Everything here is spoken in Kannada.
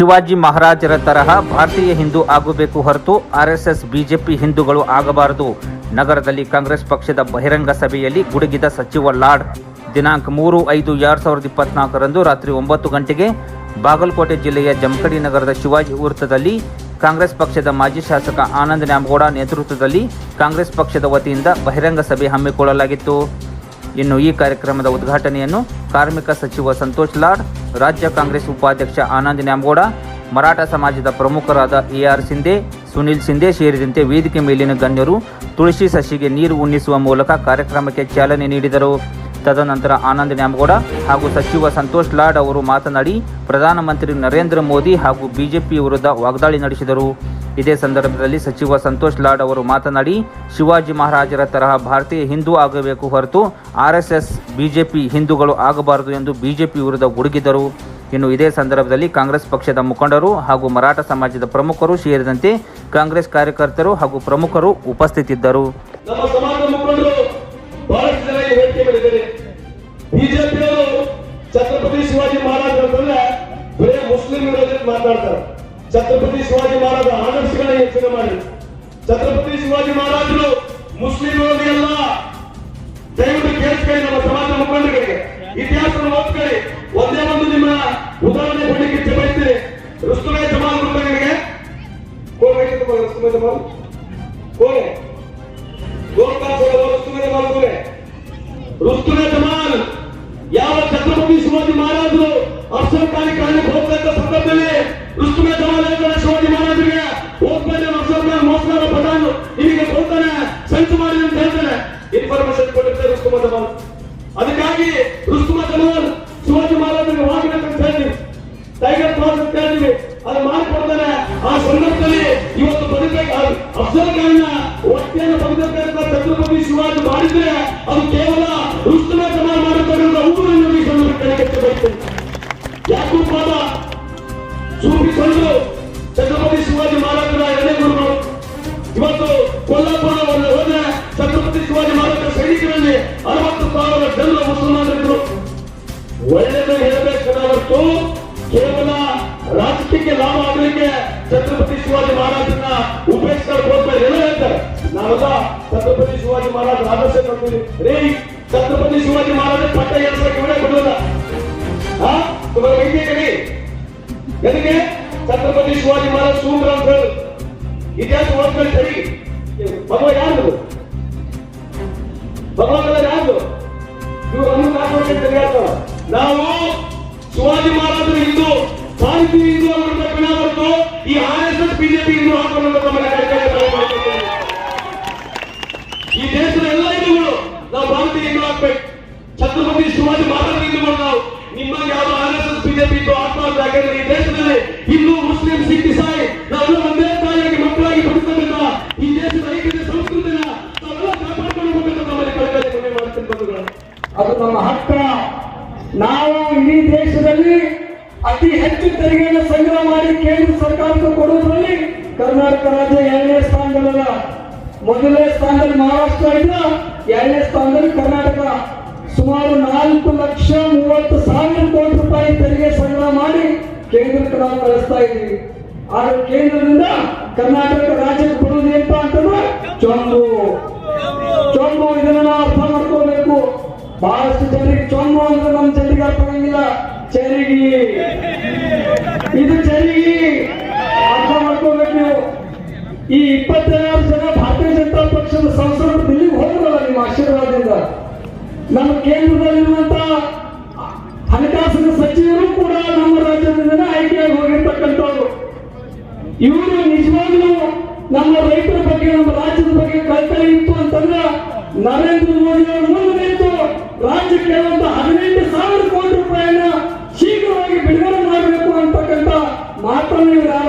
ಶಿವಾಜಿ ಮಹಾರಾಜರ ತರಹ ಭಾರತೀಯ ಹಿಂದೂ ಆಗಬೇಕು ಹೊರತು ಆರ್ಎಸ್ಎಸ್ ಬಿಜೆಪಿ ಹಿಂದೂಗಳು ಆಗಬಾರದು. ನಗರದಲ್ಲಿ ಕಾಂಗ್ರೆಸ್ ಪಕ್ಷದ ಬಹಿರಂಗ ಸಭೆಯಲ್ಲಿ ಗುಡುಗಿದ ಸಚಿವ ಲಾಡ್. ದಿನಾಂಕ ಮೂರು ಐದು ಎರಡು ಸಾವಿರದ ಇಪ್ಪತ್ನಾಲ್ಕರಂದು ರಾತ್ರಿ ಒಂಬತ್ತು ಗಂಟೆಗೆ ಬಾಗಲಕೋಟೆ ಜಿಲ್ಲೆಯ ಜಮಖಡಿ ನಗರದ ಶಿವಾಜಿ ವೃತ್ತದಲ್ಲಿ ಕಾಂಗ್ರೆಸ್ ಪಕ್ಷದ ಮಾಜಿ ಶಾಸಕ ಆನಂದ್ ನ್ಯಾಮಗೌಡ ನೇತೃತ್ವದಲ್ಲಿ ಕಾಂಗ್ರೆಸ್ ಪಕ್ಷದ ವತಿಯಿಂದ ಬಹಿರಂಗ ಸಭೆ ಹಮ್ಮಿಕೊಳ್ಳಲಾಗಿತ್ತು. ಇನ್ನು ಈ ಕಾರ್ಯಕ್ರಮದ ಉದ್ಘಾಟನೆಯನ್ನು ಕಾರ್ಮಿಕ ಸಚಿವ ಸಂತೋಷ್ ಲಾಡ್, ರಾಜ್ಯ ಕಾಂಗ್ರೆಸ್ ಉಪಾಧ್ಯಕ್ಷ ಆನಂದ್ ನ್ಯಾಮಗೌಡ, ಮರಾಠ ಸಮಾಜದ ಪ್ರಮುಖರಾದ ಎ ಆರ್ ಸಿಂಧೆ, ಸುನಿಲ್ ಸಿಂಧೆ ಸೇರಿದಂತೆ ವೇದಿಕೆ ಮೇಲಿನ ಗಣ್ಯರು ತುಳಸಿ ಸಸಿಗೆ ನೀರು ಉಣ್ಣಿಸುವ ಮೂಲಕ ಕಾರ್ಯಕ್ರಮಕ್ಕೆ ಚಾಲನೆ ನೀಡಿದರು. ತದನಂತರ ಆನಂದ್ ನ್ಯಾಮಗೌಡ ಹಾಗೂ ಸಚಿವ ಸಂತೋಷ್ ಲಾಡ್ ಅವರು ಮಾತನಾಡಿ, ಪ್ರಧಾನಮಂತ್ರಿ ನರೇಂದ್ರ ಮೋದಿ ಹಾಗೂ ಬಿಜೆಪಿ ವಿರುದ್ಧ ವಾಗ್ದಾಳಿ ನಡೆಸಿದರು. ಇದೇ ಸಂದರ್ಭದಲ್ಲಿ ಸಚಿವ ಸಂತೋಷ್ ಲಾಡ್ ಅವರು ಮಾತನಾಡಿ, ಶಿವಾಜಿ ಮಹಾರಾಜರ ತರಹ ಭಾರತೀಯ ಹಿಂದೂ ಆಗಬೇಕು ಹೊರತು ಆರ್ಎಸ್ಎಸ್ ಬಿಜೆಪಿ ಹಿಂದೂಗಳು ಆಗಬಾರದು ಎಂದು ಬಿಜೆಪಿ ವಿರುದ್ಧ ಗುಡುಗಿದರು. ಇನ್ನು ಇದೇ ಸಂದರ್ಭದಲ್ಲಿ ಕಾಂಗ್ರೆಸ್ ಪಕ್ಷದ ಮುಖಂಡರು ಹಾಗೂ ಮರಾಠ ಸಮಾಜದ ಪ್ರಮುಖರು ಸೇರಿದಂತೆ ಕಾಂಗ್ರೆಸ್ ಕಾರ್ಯಕರ್ತರು ಹಾಗೂ ಪ್ರಮುಖರು ಉಪಸ್ಥಿತಿದ್ದರು. ವಿರೋಧಿ ಮಾತನಾಡ್ತಾರೆ ಛತ್ರಪತಿ ಶಿವಾಜಿ ಮಹಾರಾಜ ಆದರ್ಶಗಳನ್ನ ಯೋಚನೆ ಮಾಡಿ ಛತ್ರಪತಿ ಶಿವಾಜಿ ಮಹಾರಾಜರು ಮುಸ್ಲಿಂ ವಿರೋಧಿ ಅಲ್ಲ. ದಯವಿಟ್ಟು ಕೇಳಿಸ್ಕೊಳ್ಳಿ ನಮ್ಮ ಸಮಾಜ ಮುಖಂಡರಿಗೆ. ಇತಿಹಾಸ ಓದ್ಕೊಳ್ಳಿ ಒಂದೇ ಒಂದು ನಿಮ್ಮ ಉದಾಹರಣೆ ಕೊಡ್ಲಿಕ್ಕೆ ಇಚ್ಛೆ ಬಯಸ್ತೀನಿ ರುಸ್ತುಮೆ ಜಮಾಲ್ ನಿಮಗೆ ಕೋಲ್ ರುಸ್ತುಮೆ ಜಮಾಲ್. ಕೋಲೆ ಗೋಕಾಕ್ ರುಸ್ತುಮೆ ಜಮಾಲ್ ಕೋಲೆ ರುಸ್ತುಮೆ ಅಫ್ಸರ್ ಖಾನಿ ಕಾಲಕ್ಕೆ ಹೋಗ್ತಕ್ಕ ಸಂದರ್ಭದಲ್ಲಿ ರುಸ್ತುಮೆ ಹೇಳ್ತಾರೆ ಶಿವಾಜಿ ಮಹಾರಾಜರಿಗೆ ಹೋಗ್ಬೇಡಿ ಅಫ್ಸರ್ ಖಾನ್ ಮೋಸ್ಕರ ಪಠಾಣ್ ಇಲ್ಲಿಗೆ ಕೊಡ್ತಾನೆ ಸಂಚು ಮಾಡಿ ಅಂತ ಹೇಳ್ತಾನೆ. ಇನ್ಫಾರ್ಮೇಶನ್ ಕೊಟ್ಟಿರ್ತಾರೆ ರುಸ್ತುಮ ಜಮಾಲ್ ಅದಕ್ಕಾಗಿ ರುಸ್ತುಮ ಜಮಾಲ್ ಶಿವಾಜಿ ಮಹಾರಾಜರಿಗೆ ಹೋಗ್ಬೇಕಂತ ಹೇಳ್ತೀವಿ ಟೈಗರ್ ಕ್ರಾಸ್ ಅಂತ ಹೇಳ್ತೀವಿ ಅದು ಮಾಡಿಕೊಡ್ತಾನೆ. ಆ ಸಂದರ್ಭದಲ್ಲಿ ಇವತ್ತು ಬದುಕಬೇಕು ಅಫ್ಸರ್ ಖಾನ್ನ ಹೊಟ್ಟೆಯನ್ನು ಬದುಕಬೇಕಂತ ಛತ್ರಪತಿ ಶಿವಾಜಿ ಮಾಡಿದ್ರೆ ಅದು ಕೇವಲ ರುಸ್ತುಮ ಜಮಾಲ್ ಮಾಡಿಕೊಂಡಿರುವ ಊರನ್ನು ಈ ಸಂದರ್ಭದಲ್ಲಿ ಇವತ್ತು ಕೊಲ್ಲಾಪುರ ಹೋದ್ರೆ ಛತ್ರಪತಿ ಶಿವಾಜಿ ಮಹಾರಾಜ ಸೈನಿಕರಲ್ಲಿ ಅರವತ್ತು ಸಾವಿರ ಜನರ ಮುಸಲ್ಮಾನರಿದ್ರು ಒಳ್ಳೆಯದು ಹೇಳಬೇಕು ಹೊರತು ಕೇವಲ ರಾಜಕೀಯಕ್ಕೆ ಲಾಭ ಆಗಲಿಕ್ಕೆ ಛತ್ರಪತಿ ಶಿವಾಜಿ ಮಹಾರಾಜನ ಉಪೇಕ್ಷಿಸಲು ಏನೋ ಹೇಳ್ತಾರೆ. ನಾವೆಲ್ಲ ಛತ್ರಪತಿ ಶಿವಾಜಿ ಮಹಾರಾಜ ಆದರ್ಶ ಕೊಡ್ತೀವಿ ರೀ, ಛತ್ರಪತಿ ಶಿವಾಜಿ ಮಹಾರಾಜ ಪಟ್ಟ ಏರ್ಸಕ್ಕೆ ವಿಡ ಕೊಡೋದ ಹಾ ತುಂಬ ಹೆಂಗೆ ಕಡಿ ಎದಕ್ಕೆ ಛತ್ರಪತಿ ಶಿವಾಜಿ ಮಹಾರಾಜ್ ಸೂಮ್ರ ಅಂತ ಹೇಳಿ. ಇತಿಹಾಸ ಓದ್ಕೊಳ್ಳಿ ಸರಿ. ಭಗವ ಯಾರು ಭಗವಂತನ ಯಾರು ಇವರು ಕಾಪಾಡಕ್ಕೆ ತಿಳಿಯಾಡ್ತಾರ ನಾವು ಶಿವಾಜಿ ಮಹಾರಾಜರು ಹಿಂದೂ, ಸಾಹಿತಿ ಹಿಂದೂ ಅನ್ನೋದನ್ನ ಬಿಡ ಹೊರತು ಈ R S S BJP Hindu ಹಾಕೊಂಡು ನಮ್ಮನ್ನ ಈ ದೇಶದ ಎಲ್ಲ ಹಿಂದೂಗಳು ನಾವು ಭಾರತೀಯ ಹಿಂದೂ ಹಾಕ್ಬೇಕು ಛತ್ರಪತಿ ಶಿವಾಜಿ ಮಹಾರಾಜ ಹಿಂದೂಗಳು ನಾವು. ನಿಮ್ಮಲ್ಲಿ ಯಾರು ಆರ್ ಎಸ್ ಎಸ್ ಬಿಜೆಪಿ ಇದ್ದು ಆಗ್ಬಾರ್ದು ಯಾಕಂದ್ರೆ ಈ ದೇಶದಲ್ಲಿ ಹಿಂದೂ, ಮುಸ್ಲಿಂ, ಸಿಖ್, ಇಸಾಯಿ, ನಾವೆಲ್ಲ ಒಂದೇ ತಾಯಿಯಾಗಿ ಮಕ್ಕಳಾಗಿ ಬದುಕಬೇಕ ಈ ದೇಶದ ಐಕ್ಯತೆ ಸಂಸ್ಕೃತಿನ ನಾವೆಲ್ಲ ಕಾಪಾಡ್ಕೊಂಡು ಹೋಗ್ಬೇಕಂತ ನಮ್ಮಲ್ಲಿ ಕಳಕಳಿ ಮನೆ ಮಾಡ್ತೀನಿ ಬಂಧುಗಳು ಅದು ನಮ್ಮ ಹಕ್ಕ ನಾವು ಇಡೀ ದೇಶದಲ್ಲಿ ಅತಿ ಹೆಚ್ಚು ತೆರಿಗೆಯನ್ನು ಸಂಗ್ರಹ ಮಾಡಿ ಕೇಂದ್ರ ಸರ್ಕಾರಕ್ಕೆ ಕೊಡುವುದರಲ್ಲಿ ಕರ್ನಾಟಕ ರಾಜ್ಯ ಎರಡನೇ ಸ್ಥಾನದಲ್ಲ ಮೊದಲನೇ ಸ್ಥಾನದಲ್ಲಿ ಮಹಾರಾಷ್ಟ್ರ ಇದ್ದ ಎರಡನೇ ಸ್ಥಾನದಲ್ಲಿ ಕರ್ನಾಟಕ. ಸುಮಾರು ನಾಲ್ಕು ಲಕ್ಷ ಮೂವತ್ತು ಸಾವಿರ ಕೋಟಿ ರೂಪಾಯಿ ತೆರಿಗೆ ಸಂಗ್ರಹ ಮಾಡಿ ಕೇಂದ್ರಕ್ಕೆ ನಾವು ಕಳಿಸ್ತಾ ಇದ್ದೀವಿ. ಆದ್ರೆ ಕೇಂದ್ರದಿಂದ ಕರ್ನಾಟಕ ರಾಜ್ಯಕ್ಕೆ ಕೊಡುವುದು ಏನಪ್ಪ ಅಂತಂದ್ರೆ ಚೊಂಬು. ಚೊಂಬು ಇದನ್ನ ನಾವು ಅರ್ಥ ಮಾಡ್ಕೋಬೇಕು. ಬಹಳಷ್ಟು ಜನರಿಗೆ ಚೊಂಬು ಅಂದ್ರೆ ನಮ್ಮ ಜನರಿಗೆ ಅರ್ಥ ಚರಿಗೆ ಇದು ಚರಿಗಿ ಅರ್ಥ ಮಾಡ್ಕೋಬೇಕು. ಈ ಇಪ್ಪತ್ತೆರಡು ಜನ ಭಾರತೀಯ ಜನತಾ ಪಕ್ಷದ ಸಂಸದರು ದಿಲ್ಲಿಗೆ ಹೋದ್ರಲ್ಲ ನಿಮ್ಮ ಆಶೀರ್ವಾದದಿಂದ. ನಮ್ಮ ಕೇಂದ್ರದಲ್ಲಿರುವಂತ ಹಣಕಾಸಿನ ಸಚಿವರು ಕೂಡ ನಮ್ಮ ರಾಜ್ಯದಿಂದ ಆಯ್ಕೆಯಾಗಿ ಹೋಗಿರ್ತಕ್ಕಂಥವ್ರು. ಇವರು ನಿಜವಾಗ್ಲೂ ನಮ್ಮ ರೈತರ ಬಗ್ಗೆ Hallelujah.